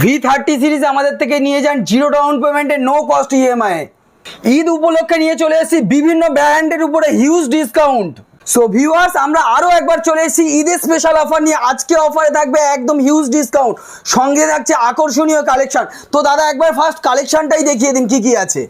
V thirty series আমাদের থেকে নিয়ে যান জিরো ডাউন পেমেন্টে নো কস্ট ইএমআই ঈদ উপলক্ষে নিয়ে চলে এসেছি বিভিন্ন ব্র্যান্ডের উপরে হিউজ ডিসকাউন্ট সো ভিউয়ার্স আমরা আরও একবার চলে এসেছি ঈদের স্পেশাল অফার নিয়ে। আজকে অফারে থাকবে একদম হিউজ ডিসকাউন্ট সঙ্গে থাকছে আকর্ষণীয় কালেকশন তো দাদা, একবার ফার্স্ট কালেকশনটাই দেখিয়ে দিন কি কি আছে।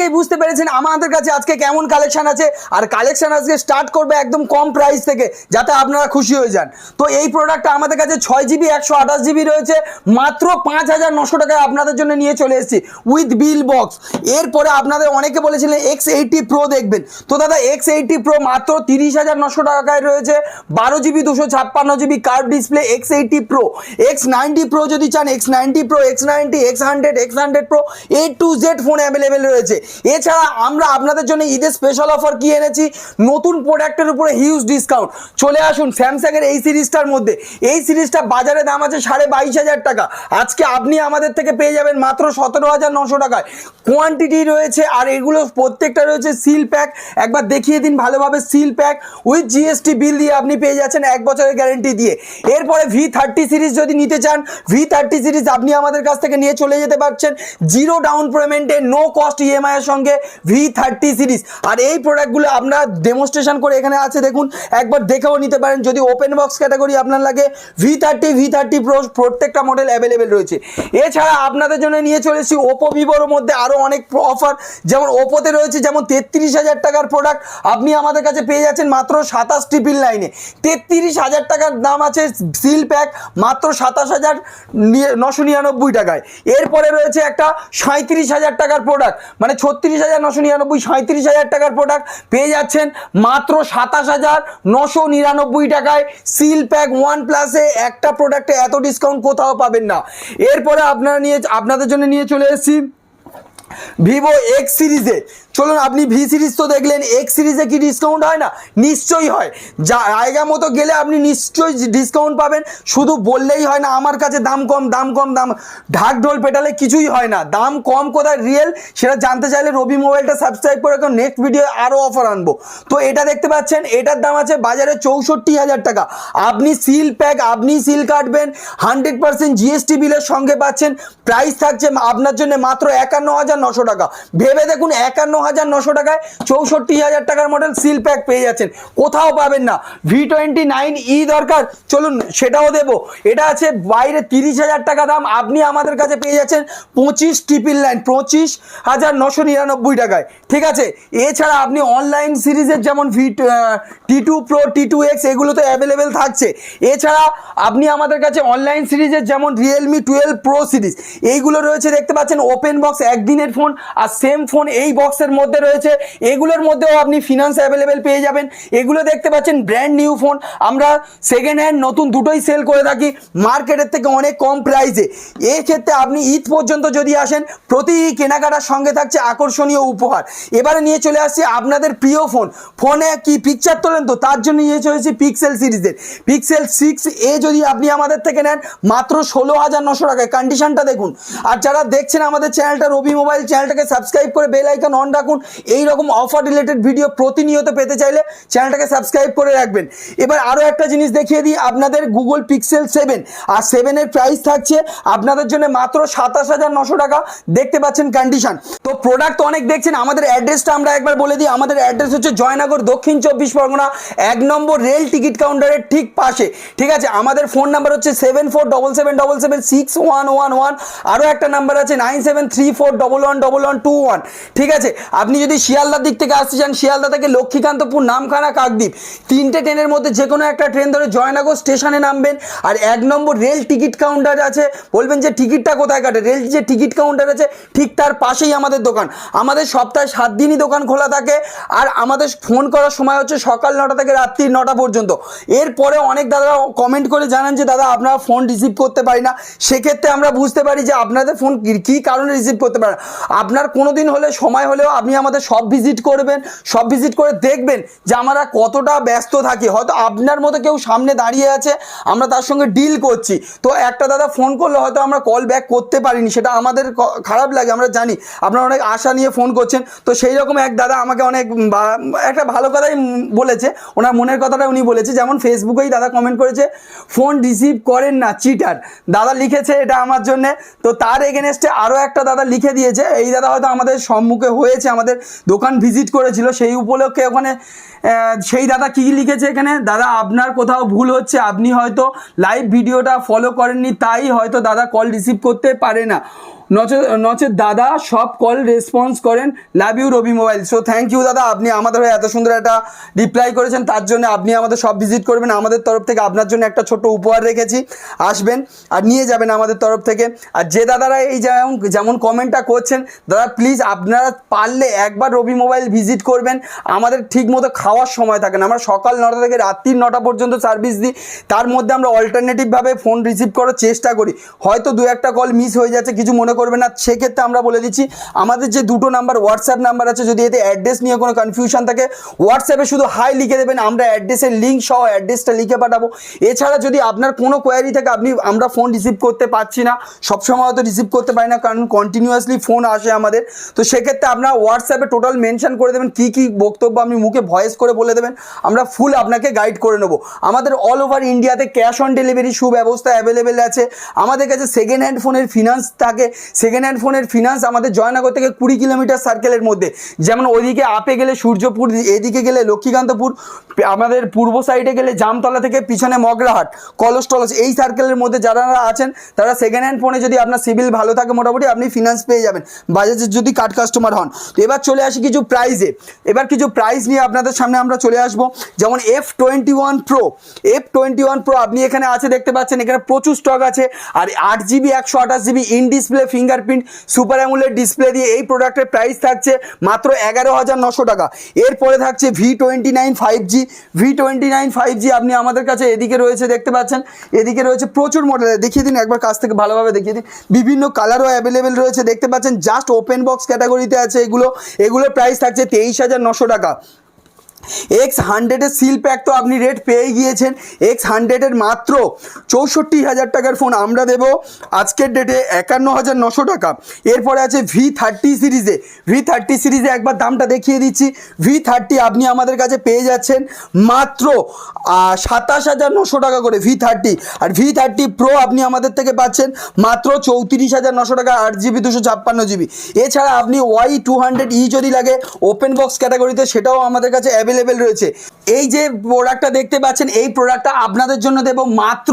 থেকেই বুঝতে পেরেছেন আমাদের কাছে আজকে কেমন কালেকশন আছে আর কালেকশন আজকে স্টার্ট করবে একদম কম প্রাইস থেকে, যাতে আপনারা খুশি হয়ে যান। তো এই প্রোডাক্টটা আমাদের কাছে ছয় জিবি একশো আঠাশ জিবি রয়েছে, মাত্র পাঁচ হাজার নশো টাকায় আপনাদের জন্য নিয়ে চলে এসেছি উইথ বিল বক্স এরপরে আপনাদের অনেকে বলেছিলেন এক্স এইটটি প্রো দেখবেন। তো দাদা এক্স এইটটি প্রো মাত্র তিরিশ হাজার নশো টাকায় রয়েছে, বারো জিবি দুশো ছাপ্পান্ন GB curve display X eighty pro X ninety pro যদি চান X ninety pro X ninety X hundred X hundred pro A to Z phone available রয়েছে। এছাড়া আমরা আপনাদের জন্য ঈদের স্পেশাল অফার কি এনেছি? নতুন প্রোডাক্টের উপরে হিউজ ডিসকাউন্ট চলে আসুন স্যামসাংয়ের এই সিরিজটার মধ্যে। এই সিরিজটা বাজারে দাম আছে সাড়ে বাইশ হাজার টাকা। আজকে আপনি আমাদের থেকে পেয়ে যাবেন মাত্র সতেরো হাজার নশো টাকায়। কোয়ান্টিটি রয়েছে আর এগুলো প্রত্যেকটা রয়েছে সিল প্যাক একবার দেখিয়ে দিন ভালোভাবে seal pack with GST bill দিয়ে আপনি পেয়ে যাচ্ছেন এক বছরের গ্যারেন্টি দিয়ে। এরপরে ভি থার্টি সিরিজ যদি নিতে চান ভি থার্টি সিরিজ আপনি আমাদের কাছ থেকে নিয়ে চলে যেতে পারছেন। জিরো ডাউন পেমেন্টে নো কস্ট ইএমআই এর সঙ্গে ভি থার্টি সিরিজ আর এই প্রোডাক্টগুলো আমরা ডেমনস্ট্রেশন করে এখানে আছে, দেখুন। একবার দেখেও নিতে পারেন, যদি ওপেন বক্স ক্যাটাগরি আপনার লাগে V thirty V thirty pro প্রত্যেকটা মডেল অ্যাভেলেবেল রয়েছে। এছাড়া আপনাদের জন্য নিয়ে চলেছি ওপো ভিভোর মধ্যে আরও অনেক অফার যেমন ওপোতে রয়েছে যেমন তেত্রিশ হাজার টাকার প্রোডাক্ট আপনি আমাদের কাছে পেয়ে যাচ্ছেন মাত্র সাতাশ ট্রিপল লাইনে তেত্রিশ হাজার টাকার দাম আছে সিল প্যাক মাত্র সাতাশ হাজার নশো নিরানব্বই টাকায়। এরপরে রয়েছে একটা সাঁত্রিশ হাজার টাকার প্রোডাক্ট মানে ছত্রিশ হাজার নশো নিরানব্বই সাঁত্রিশ হাজার টাকার প্রোডাক্ট পেয়ে যাচ্ছেন মাত্র সাতাশ হাজার নশো নিরানব্বই টাকায় সিল প্যাক ওয়ান প্লাসে একটা প্রোডাক্টে এত ডিসকাউন্ট কোথাও পাবেন না। এরপরে আপনারা নিয়ে, আপনাদের জন্য নিয়ে চলে এসেছি ভিভো এক্স সিরিজে চলুন, আপনি ভি সিরিজ তো দেখলেন এক্স সিরিজে কি ডিসকাউন্ট হয় না? নিশ্চয়ই হয়। জায়গা মতো গেলে আপনি নিশ্চয়ই ডিসকাউন্ট পাবেন। শুধু বললেই হয় না, আমার কাছে দাম কম দাম কম, দাম ঢাক ঢোল পেটালে কিছুই হয় না। দাম কম কোথায়? রিয়েল সেটা জানতে চাইলে রবি মোবাইলটা সাবস্ক্রাইব করে রাখুন নেক্সট ভিডিও আরও অফার আনব। তো এটা দেখতে পাচ্ছেন, এটার দাম আছে বাজারে চৌষট্টি হাজার টাকা। আপনি সিল প্যাক আপনি সিল কাটবেন। হান্ড্রেড পার্সেন্ট জিএসটি বিলের সঙ্গে পাচ্ছেন। প্রাইস থাকছে আপনার জন্য মাত্র একান্ন হাজার নশো টাকা। ভেবে দেখুন একান্ন হাজার নশো টাকায় চৌষট্টি হাজার টাকার মডেল সিল প্যাক পেয়ে যাচ্ছেন। কোথাও পাবেন না। ভি টোয়েন্টি নাইন ই দরকার। চলুন সেটাও দেবো। এটা আছে বাইরে তিরিশ হাজার টাকা দাম। আপনি আমাদের কাছে পেয়ে যাচ্ছেন পঁচিশ টিপিল লাইন পঁচিশ হাজার নশো নিরানব্বই টাকায়। ঠিক আছে? এছাড়া আপনি অনলাইন সিরিজের যেমন V T two pro T two X এগুলো তো অ্যাভেলেবেল থাকছে। এছাড়া আপনি আমাদের কাছে অনলাইন সিরিজের যেমন রিয়েলমি টুয়েলভ প্রো সিরিজ, এইগুলো রয়েছে দেখতে পাচ্ছেন। ওপেন বক্স একদিনের ফোন আর সেম ফোন এই বক্সের মধ্যে রয়েছে। এগুলোর মধ্যেও আপনি ফিনান্স অ্যাভেলেবেল পেয়ে যাবেন। এগুলো দেখতে পাচ্ছেন ব্র্যান্ড নিউ ফোন আমরা সেকেন্ড হ্যান্ড নতুন দুটোই সেল করে থাকি। মার্কেটের থেকে অনেক কম প্রাইসে এই ক্ষেত্রে আপনি ঈদ পর্যন্ত যদি আসেন, প্রতি কেনাকাটার সঙ্গে থাকছে আকর্ষণীয় উপহার। এবারে নিয়ে চলে আসছি আপনাদের প্রিয় ফোন ফোনে কি পিকচার তোলেন তো? তার জন্য নিয়ে চলেছি পিক্সেল সিরিজের পিক্সেল সিক্স এ যদি আপনি আমাদের থেকে নেন, মাত্র ষোলো হাজার নশো টাকায়। কন্ডিশনটা দেখুন। আর যারা দেখছেন আমাদের চ্যানেলটা রবি মোবাইল চ্যানেলটাকে সাবস্ক্রাইব করে বেল আইকন অন রাখুন। এই রকম অফার রিলেটেড ভিডিও প্রতিনিয়ত পেতে চাইলে চ্যানেলটাকে সাবস্ক্রাইব করে রাখবেন। এবার আরও একটা জিনিস দেখিয়ে দিই, আপনাদের গুগল পিক্সেল সেভেন আর সেভেনের প্রাইস থাকছে আপনাদের জন্য মাত্র সাতাশ হাজার নশো টাকা। দেখতে পাচ্ছেন কন্ডিশন তো প্রোডাক্ট অনেক দেখছেন, আমাদের অ্যাড্রেসটা আমরা একবার বলে দিই। আমাদের অ্যাড্রেস হচ্ছে জয়নগর, দক্ষিণ চব্বিশ পরগনা, এক নম্বর রেল টিকিট কাউন্টারের ঠিক পাশে। ঠিক আছে? আমাদের ফোন নাম্বার হচ্ছে seven four double seven double seven six one one one আরও একটা নাম্বার আছে nine seven three four double one double one two one ঠিক আছে? আপনি যদি শিয়ালদার দিক থেকে আসতে চান, শিয়ালদা থেকে লক্ষ্মীকান্তপুর, নামখানা, কাকদ্বীপ। তিনটে ট্রেনের মধ্যে যে কোনো একটা ট্রেন ধরে জয়নগর স্টেশনে নামবেন। আর এক নম্বর রেল টিকিট কাউন্টার আছে। বলবেন যে টিকিটটা কোথায় কাটে? রেল যে টিকিট কাউন্টার আছে, ঠিক তার পাশেই আমাদের দোকান। আমাদের সপ্তাহে সাত দিনই দোকান খোলা থাকে। আর আমাদের ফোন করার সময় হচ্ছে সকাল নটা থেকে রাত্রি নটা পর্যন্ত। এরপরে অনেক দাদা কমেন্ট করে জানান যে, দাদা, আপনারা ফোন রিসিভ করতে পারি না। সেক্ষেত্রে আমরা বুঝতে পারি যে, আপনাদের ফোন কী কারণে রিসিভ করতে পারে না। আপনার কোনো দিন হলে সময় হলেও আপনি আমাদের সব ভিজিট করবেন, সব ভিজিট করে দেখবেন যে আমরা কতটা ব্যস্ত থাকি। হয়তো আপনার মতো কেউ সামনে দাঁড়িয়ে আছে, আমরা তার সঙ্গে ডিল করছি। তো একটা দাদা ফোন করলে, হয়তো আমরা কল ব্যাক করতে পারিনি, সেটা আমাদের খারাপ লাগে, আমরা জানি। আপনারা অনেক আশা নিয়ে ফোন করছেন। তো সেই রকম এক দাদা আমাকে অনেক একটা ভালো কথাই বলেছে। ওনার মনের কথাটা উনি বলেছে, যেমন ফেসবুকেই দাদা কমেন্ট করেছে ফোন রিসিভ করেন না চিটার দাদা লিখেছে এটা আমার জন্য। তো তার এগেনস্টে আরও একটা দাদা লিখে দিয়েছে এই দাদা হয়তো আমাদের সম্মুখে হয়েছে, আমাদের দোকান ভিজিট করেছিল। সেই উপলক্ষে ওখানে সেই দাদা কী লিখেছে এখানে? দাদা, আপনার কোথাও ভুল হচ্ছে, আপনি হয়তো লাইভ ভিডিওটা ফলো করেননি, তাই হয়তো দাদা কল রিসিভ করতে পারে না। নচে দাদা, সব কল রেসপন্স করেন। Love you Robi mobile so thank you দাদা। আপনি আমাদের হয়ে এত সুন্দর একটা রিপ্লাই করেছেন। তার জন্য আপনি আমাদের সব ভিজিট করবেন। আমাদের তরফ থেকে আপনার জন্য একটা ছোট উপহার রেখেছি। আসবেন আর নিয়ে যাবেন আমাদের তরফ থেকে। আর যে দাদারা এই যেমন যেমন কমেন্টটা করছেন, দাদা প্লিজ আপনারা পারলে একবার রবি মোবাইল ভিজিট করবেন। আমাদের ঠিক মতো খাওয়ার সময় থাকে না। আমরা সকাল নটা থেকে রাত্রির নটা পর্যন্ত সার্ভিস দিই। তার মধ্যে আমরা অল্টারনেটিভভাবে ফোন রিসিভ করার চেষ্টা করি। হয়তো দু একটা কল মিস হয়ে যাচ্ছে। কিছু মনে করবেন না, সেক্ষেত্রে আমরা বলে দিচ্ছি, আমাদের যে দুটো নাম্বার হোয়াটসঅ্যাপ নাম্বার আছে, যদি এতে অ্যাড্রেস নিয়ে কোনো কনফিউশন থাকে হোয়াটসঅ্যাপে শুধু হাই লিখে দেবেন, আমরা অ্যাড্রেসের লিঙ্ক সহ অ্যাড্রেসটা লিখে পাঠাবো। এছাড়া যদি আপনার কোনো কোয়ারি থাকে, আপনি, আমরা ফোন রিসিভ করতে পারছি না, সবসময় হয়তো রিসিভ করতে পারি না, কারণ কন্টিনিউয়াসলি ফোন আসে আমাদের। তো সেক্ষেত্রে আপনার হোয়াটসঅ্যাপে টোটাল মেনশন করে দেবেন, কী কী বক্তব্য আপনি মুখে ভয়েস করে বলে দেবেন, আমরা ফুল আপনাকে গাইড করে নেব। আমাদের অল ওভার ইন্ডিয়াতে ক্যাশ অন ডেলিভারি সুব্যবস্থা অ্যাভেলেবেল আছে। আমাদের কাছে সেকেন্ড হ্যান্ড ফোনের ফিনান্স থাকে সেকেন্ড হ্যান্ড ফোনের ফিনান্স আমাদের জয়নগর থেকে কুড়ি কিলোমিটার সার্কেলের মধ্যে। যেমন ওইদিকে আপে গেলে সূর্যপুর, এদিকে গেলে লক্ষ্মীকান্তপুর, আমাদের পূর্ব সাইডে গেলে জামতলা থেকে পিছনে মগরাহাট কলস টলস এই সার্কেলের মধ্যে যারা আছেন, তারা সেকেন্ড হ্যান্ড ফোনে যদি আপনার সিভিল ভালো থাকে, মোটামুটি আপনি ফিনান্স পেয়ে যাবেন। বাজাজের যদি কার্ড কাস্টমার হন। তো এবার চলে আসি কিছু প্রাইজে এবার কিছু প্রাইস নিয়ে আপনাদের সামনে আমরা চলে আসব। যেমন F twenty one pro F twenty one pro আপনি এখানে আছে, দেখতে পাচ্ছেন, এখানে প্রচুর স্টক আছে। আর আট জিবি একশো আঠাশ GB in display fingerprint, super amoled display দিয়ে এই প্রোডাক্টের প্রাইস থাকছে মাত্র এগারো হাজার নশো টাকা। এরপরে থাকছে V twenty nine five G. V twenty nine five G আপনি আমাদের কাছে এদিকে রয়েছে, দেখতে পাচ্ছেন? এদিকে রয়েছে প্রচুর মডেল দেখিয়ে দিন, একবার কাছ থেকে ভালোভাবে দেখিয়ে দিন। বিভিন্ন কালারও অ্যাভেলেবেল রয়েছে, দেখতে পাচ্ছেন? জাস্ট ওপেন বক্স ক্যাটাগরিতে আছে এগুলো। এগুলোর প্রাইস থাকছে তেইশ হাজার নশো টাকা। এক্স হান্ড্রেডের সিল প্যাক তো আপনি রেট পেয়ে গিয়েছেন। এক্স হান্ড্রেডের মাত্র চৌষট্টি হাজার টাকার ফোন আমরা দেবো। আজকের ডেটে একান্ন হাজার নশো টাকা। এরপরে আছে ভি থার্টি সিরিজে ভি থার্টি সিরিজে একবার দামটা দেখিয়ে দিচ্ছি। ভি থার্টি আপনি আমাদের কাছে পেয়ে যাচ্ছেন মাত্র সাতাশ হাজার নশো টাকা করে ভি থার্টি আর ভি থার্টি প্রো আপনি আমাদের থেকে পাচ্ছেন মাত্র চৌত্রিশ হাজার নশো টাকা, আট জিবি দুশো ছাপ্পান্ন জিবি এছাড়া আপনি ওয়াই টু হান্ড্রেড ই যদি লাগে ওপেন বক্স ক্যাটাগরিতে সেটাও আমাদের কাছে অ্যাভেলেবেল রয়েছে। এই যে প্রোডাক্টটা দেখতে পাচ্ছেন, এই প্রোডাক্টটা আপনাদের জন্য দেবো মাত্র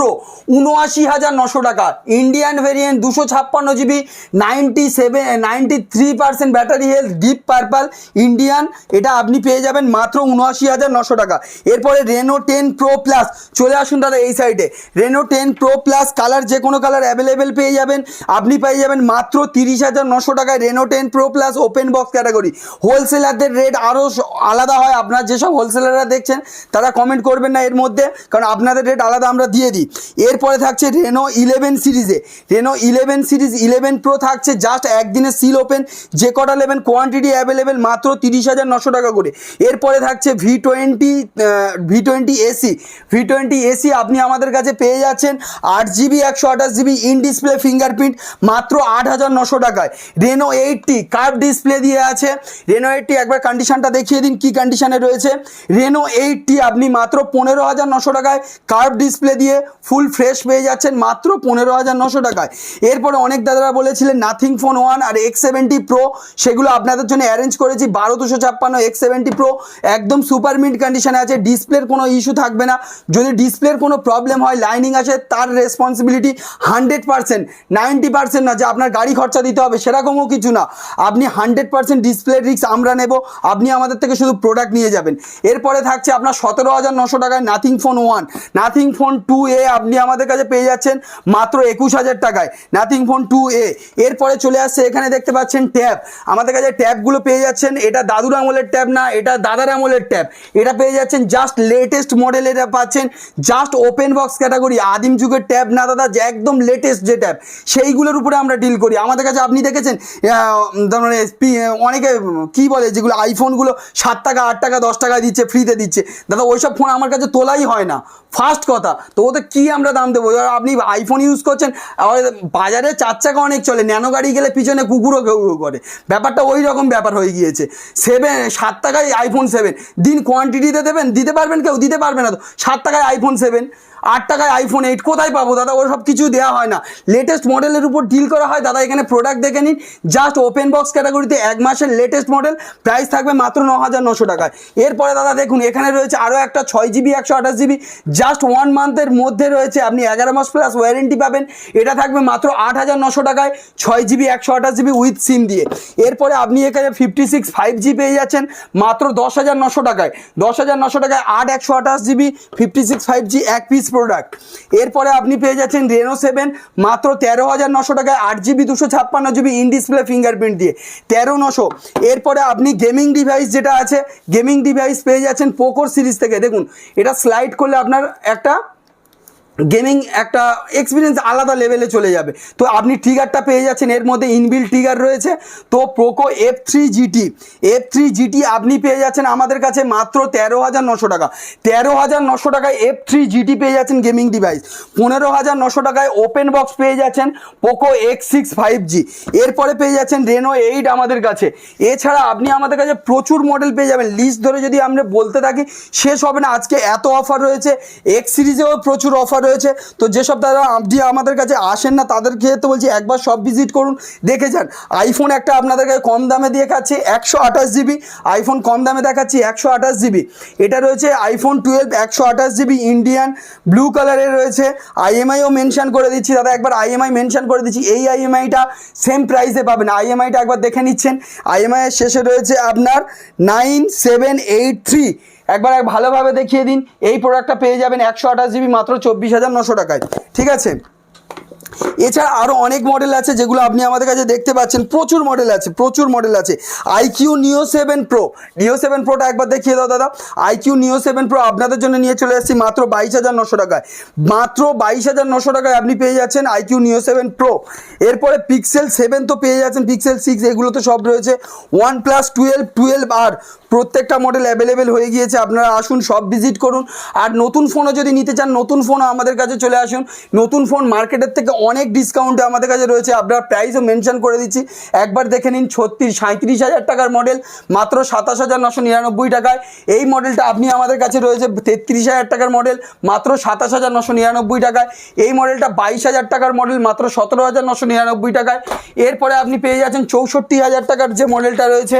উনআশি হাজার নশো টাকা। ইন্ডিয়ান ভেরিয়েন্ট দুশো ছাপ্পান্ন GB ninety seven ninety three percent battery health deep purple Indian এটা আপনি পেয়ে যাবেন মাত্র উনআশি হাজার নশো টাকা। এরপরে রেনো টেন প্রো প্লাস চলে আসুন দাদা এই সাইডে Reno ten pro plus colour যে কোনো কালার অ্যাভেলেবেল পেয়ে যাবেন। আপনি পেয়ে যাবেন মাত্র তিরিশ হাজার নশো টাকায় Reno ten pro plus open box category হোলসেলারদের rate আরও আলাদা হয়, আপনার যেসব হোলসেলাররা দেখছেন, তারা কমেন্ট করবেন না এর মধ্যে, কারণ আপনাদের রেট আলাদা আমরা দিয়ে দিই। এরপরে থাকছে রেনো ইলেভেন সিরিজে Reno eleven series eleven pro থাকছে জাস্ট একদিনের সিল ওপেন যে কটা নেবেন কোয়ান্টিটি অ্যাভেলেবেল মাত্র তিরিশ হাজার নশো টাকা করে। এরপরে থাকছে V twenty V twenty SE V twenty SE আপনি আমাদের কাছে পেয়ে যাচ্ছেন আট জিবি একশো আঠাশ জিবি ইন ডিসপ্লে ফিঙ্গারপ্রিন্ট মাত্র আট হাজার নশো টাকায়। রেনো এইটটি কার্ভ ডিসপ্লে দিয়ে আছে। রেনো এইটটি একবার কন্ডিশনটা দেখিয়ে দিন, কি কন্ডিশনে রয়েছে। রেনো এইটটি আপনি মাত্র পনেরো হাজার নশো টাকায় কার্ভ ডিসপ্লে দিয়ে ফুল ফ্রেশ পেয়ে যাচ্ছেন মাত্র পনেরো হাজার নশো টাকায়। এরপরে অনেক দাদারা বলেছিলেন নাথিং ফোন ওয়ান আর এক্স সেভেন্টি প্রো সেগুলো আপনাদের জন্য অ্যারেঞ্জ করেছি, বারো দুশো ছাপ্পান্ন এক্স সেভেন্টি প্রো একদম সুপার মিন্ট কন্ডিশনে আছে ডিসপ্লের কোনো ইস্যু থাকবে না। যদি ডিসপ্লের কোনো প্রবলেম হয় লাইনিং আসে, তার responsibility hundred percent ninety percent না, যে আপনার গাড়ি খরচা দিতে হবে, সেরকমও কিছু না। আপনি হান্ড্রেড পার্সেন্ট ডিসপ্লের রিক্স আমরা নেব, আপনি আমাদের থেকে শুধু প্রোডাক্ট নিয়ে যাবেন। যাবেন এরপরে থাকছে আপনার সতেরো হাজার নশো টাকায় Nothing phone one. Nothing phone two a আপনি আমাদের কাছে পেয়ে যাচ্ছেন মাত্র একুশ হাজার টাকায়। Nothing phone two a. এরপরে চলে আসছে এখানে দেখতে পাচ্ছেন ট্যাব। আমাদের কাছে ট্যাবগুলো পেয়ে যাচ্ছেন। এটা দাদুর আমলের ট্যাব না এটা দাদার আমলের ট্যাব। এটা পেয়ে যাচ্ছেন জাস্ট লেটেস্ট মডেল এটা পাচ্ছেন। জাস্ট ওপেন বক্স ক্যাটাগরি আদিম যুগের ট্যাব না দাদা যে একদম লেটেস্ট যে ট্যাব। সেইগুলোর উপরে আমরা ডিল করি। আমাদের কাছে আপনি দেখেছেন আহ, অনেকে কি বলে যেগুলো আইফোনগুলো সাত টাকা আট টাকা দশ টাকা দিচ্ছে ফ্রিতে দিচ্ছে। দাদা, ওইসব ফোন আমার কাছে তোলাই হয় না। ফার্স্ট কথা, তো ওদের কী আমরা দাম দেবো? আপনি আইফোন ইউজ করছেন বাজারে চার চাকা অনেক চলে, ন্যানো গাড়ি গেলে পিছনে কুকুরও কেউ করে। ব্যাপারটা ওই রকম ব্যাপার হয়ে গিয়েছে। সেভেন সাত টাকায় আইফোন সেভেন দিন কোয়ান্টিটিতে দেবেন? দিতে পারবেন কেউ? দিতে পারবে না তো। সাত টাকায় আইফোন সেভেন আট টাকায় আইফোন এইট কোথায় পাবো? দাদা, ওর সব কিছু দেওয়া হয় না। লেটেস্ট মডেলের উপর ডিল করা হয়। দাদা, এখানে প্রোডাক্ট দেখে নিন। জাস্ট ওপেন বক্স ক্যাটাগরিতে এক মাসের লেটেস্ট মডেল প্রাইস থাকবে মাত্র ন হাজার নশো টাকায়। এরপরে দাদা, দেখুন, এখানে রয়েছে আরও একটা ছয় জিবি একশো আঠাশ জিবি জাস্ট ওয়ান মান্থের মধ্যে রয়েছে। আপনি এগারো মাস প্লাস ওয়ারেন্টি পাবেন। এটা থাকবে মাত্র আট হাজার নশো টাকায় ছয় জিবি একশো আঠাশ জিবি উইথ সিম দিয়ে। এরপরে আপনি এখানে ফিফটি সিক্স ফাইভ জি পেয়ে যাচ্ছেন। মাত্র দশ হাজার নশো টাকায়। দশ হাজার নশো টাকায় আট, একশো আঠাশ GB fifty six five G এক পিস প্রোডাক্ট এরপরে আপনি পেয়ে যাচ্ছেন রেনো সেভেন মাত্র তেরো হাজার নশো টাকায় আট জিবি দুশো ছাপ্পান্ন জিবি ইন ডিসপ্লে ফিঙ্গারপ্রিন্ট দিয়ে। তেরো নশো। এরপরে আপনি গেমিং ডিভাইস যেটা আছে গেমিং ডিভাইস পেয়ে যাচ্ছেন পোকোর সিরিজ থেকে। দেখুন, এটা স্লাইড করলে আপনার একটা গেমিং একটা এক্সপিরিয়েন্স আলাদা লেভেলে চলে যাবে। তো আপনি ট্রিগারটা পেয়ে যাচ্ছেন, এর মধ্যে ইনবিল ট্রিগার রয়েছে। তো Poco F three GT F three GT আপনি পেয়ে যাচ্ছেন আমাদের কাছে মাত্র তেরো হাজার নশো টাকা। তেরো হাজার নশো টাকায় এফ থ্রি জিটি পেয়ে যাচ্ছেন গেমিং ডিভাইস পনেরো হাজার নশো টাকায় ওপেন বক্স পেয়ে যাচ্ছেন Poco X six five G এরপরে পেয়ে যাচ্ছেন রেনো এইট আমাদের কাছে। এছাড়া আপনি আমাদের কাছে প্রচুর মডেল পেয়ে যাবেন। লিস্ট ধরে যদি আমরা বলতে থাকি, শেষ হবে না। আজকে এত অফার রয়েছে। এক্স সিরিজেও প্রচুর অফার রয়েছে। তো যেসব দাদা আপনি আমাদের কাছে আসেন না তাদেরকে তো বলছি একবার সব ভিজিট করুন, দেখে যান। আইফোন একটা আপনাদের কাছে কম দামে দিয়ে খাচ্ছে একশো আঠাশ জিবি আইফোন কম দামে দেখাচ্ছি একশো আঠাশ জিবি এটা রয়েছে আইফোন টুয়েলভ একশো আঠাশ জিবি ইন্ডিয়ান ব্লু কালারের রয়েছে। আইএমআইও মেনশন করে দিচ্ছি, দাদা একবার আইএমআই মেনশন করে দিচ্ছি। এই আইএমআইটা সেম প্রাইসে পাবেন। আইএমআইটা একবার দেখে নিচ্ছেন। আইএমআই এর শেষে রয়েছে আপনার নাইন সেভেন এইট থ্রি একবার এক ভালোভাবে দেখিয়ে দিন। এই প্রোডাক্টটা পেয়ে যাবেন একশো আঠাশ জিবি মাত্র চব্বিশ হাজার নশো টাকায়। ঠিক আছে? এছাড়া আরও অনেক মডেল আছে যেগুলো আপনি আমাদের কাছে দেখতে পাচ্ছেন। প্রচুর মডেল আছে, প্রচুর মডেল আছে। IQOO Neo seven pro Neo seven প্রোটা একবার দেখিয়ে দাও দাদা। আইকিউ নিও সেভেন প্রো আপনাদের জন্য নিয়ে চলে আসছি মাত্র বাইশ হাজার নশো টাকায়। মাত্র বাইশ হাজার নশো টাকায় আপনি পেয়ে যাচ্ছেন আইকিউ নিও সেভেন প্রো এরপরে পিক্সেল সেভেন তো পেয়ে যাচ্ছেন। পিক্সেল সিক্স এগুলো তো সব রয়েছে। ওয়ান প্লাস টুয়েলভ টুয়েলভ আর প্রত্যেকটা মডেল অ্যাভেলেবেল হয়ে গিয়েছে। আপনারা আসুন সব ভিজিট করুন। আর নতুন ফোনও যদি নিতে চান, নতুন ফোনও আমাদের কাছে চলে আসুন। নতুন ফোন মার্কেটের থেকে অনেক ডিসকাউন্টে আমাদের কাছে রয়েছে। আপনার প্রাইসও মেনশন করে দিচ্ছি। একবার দেখে নিন, ছত্রিশ সাঁত্রিশ হাজার টাকার মডেল মাত্র সাতাশ হাজার নশো নিরানব্বই টাকায়। এই মডেলটা আপনি আমাদের কাছে রয়েছে, তেত্রিশ হাজার টাকার মডেল মাত্র সাতাশ হাজার নশো নিরানব্বই টাকায়। এই মডেলটা বাইশ হাজার টাকার মডেল মাত্র সতেরো হাজার নশো নিরানব্বই টাকায়। এরপরে আপনি পেয়ে যাচ্ছেন চৌষট্টি হাজার টাকার যে মডেলটা রয়েছে,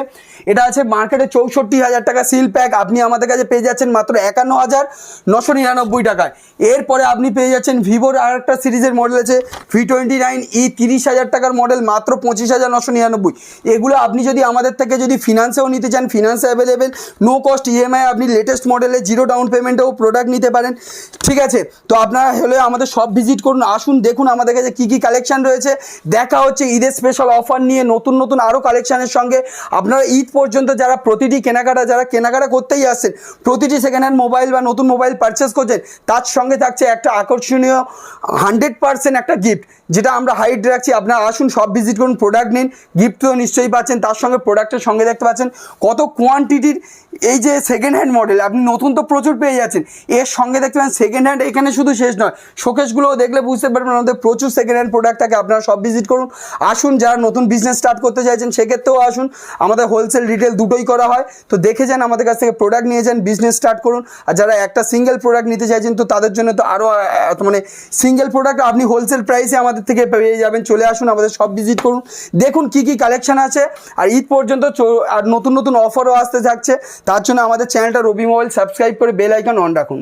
এটা আছে মার্কেটে চৌষট্টি হাজার টাকা সিল প্যাক আপনি আমাদের কাছে পেয়ে যাচ্ছেন মাত্র একান্ন হাজার নশো নিরানব্বই টাকায়। এরপরে আপনি পেয়ে যাচ্ছেন ভিভোর আর একটা সিরিজের মডেল আছে ভি টোয়েন্টি নাইন ই তিরিশ হাজার টাকার মডেল মাত্র পঁচিশ হাজার নশো নিরানব্বই। এগুলো আপনি যদি আমাদের থেকে যদি ফিনান্সেও নিতে চান ফিনান্সে অ্যাভেলেবেল নো কস্ট ইএমআই আপনি লেটেস্ট মডেলে জিরো ডাউন পেমেন্টেও প্রোডাক্ট নিতে পারেন। ঠিক আছে? তো আপনারা হলে আমাদের সব ভিজিট করুন, আসুন, দেখুন আমাদের কাছে কী কী কালেকশন রয়েছে। দেখা হচ্ছে ঈদের স্পেশাল অফার নিয়ে নতুন নতুন আরও কালেকশানের সঙ্গে। আপনারা ঈদ পর্যন্ত যারা প্রতিটি কেনাকাটা, যারা কেনাকাটা করতেই আসছেন, প্রতিটি সেকেন্ড হ্যান্ড মোবাইল বা নতুন মোবাইল পারচেস করছেন, তার সঙ্গে থাকছে একটা আকর্ষণীয় হান্ড্রেড পার্সেন্ট একটা গিফট যেটা আমরা হাইট রাখছি। আপনারা আসুন সব ভিজিট করুন প্রোডাক্ট নিন গিফট তো নিশ্চয়ই পাচ্ছেন, তার সঙ্গে প্রোডাক্টের সঙ্গে দেখতে পাচ্ছেন কত কোয়ান্টিটির এই যে সেকেন্ড হ্যান্ড মডেল আপনি নতুন তো প্রচুর পেয়ে যাচ্ছেন, এর সঙ্গে দেখতে পাচ্ছেন সেকেন্ড হ্যান্ড এখানে শুধু শেষ নয় শোকেসগুলো দেখলে বুঝতে পারবেন আমাদের প্রচুর সেকেন্ড হ্যান্ড প্রোডাক্ট থাকে, আপনারা সব ভিজিট করুন, আসুন, যারা নতুন বিজনেস স্টার্ট করতে চাইছেন, সেক্ষেত্রেও আসুন, আমাদের হোলসেল রিটেল দুটোই করা হয় তো দেখে যান, আমাদের কাছ থেকে প্রোডাক্ট নিয়ে যান বিজনেস স্টার্ট করুন। আর যারা একটা সিঙ্গেল প্রোডাক্ট নিতে চাইছেন, তো তাদের জন্য তো আরও মানে সিঙ্গেল প্রোডাক্ট আপনি হোলসেল প্রাইসে আমাদের থেকে পেয়ে যাবেন। চলে আসুন, আমাদের সব ভিজিট করুন। দেখুন কি কি কালেকশন আছে। আর ঈদ পর্যন্ত আর নতুন নতুন অফারও আসতে থাকছে। তার জন্য আমাদের চ্যানেলটা রবি মোবাইল সাবস্ক্রাইব করে বেল আইকন অন রাখুন।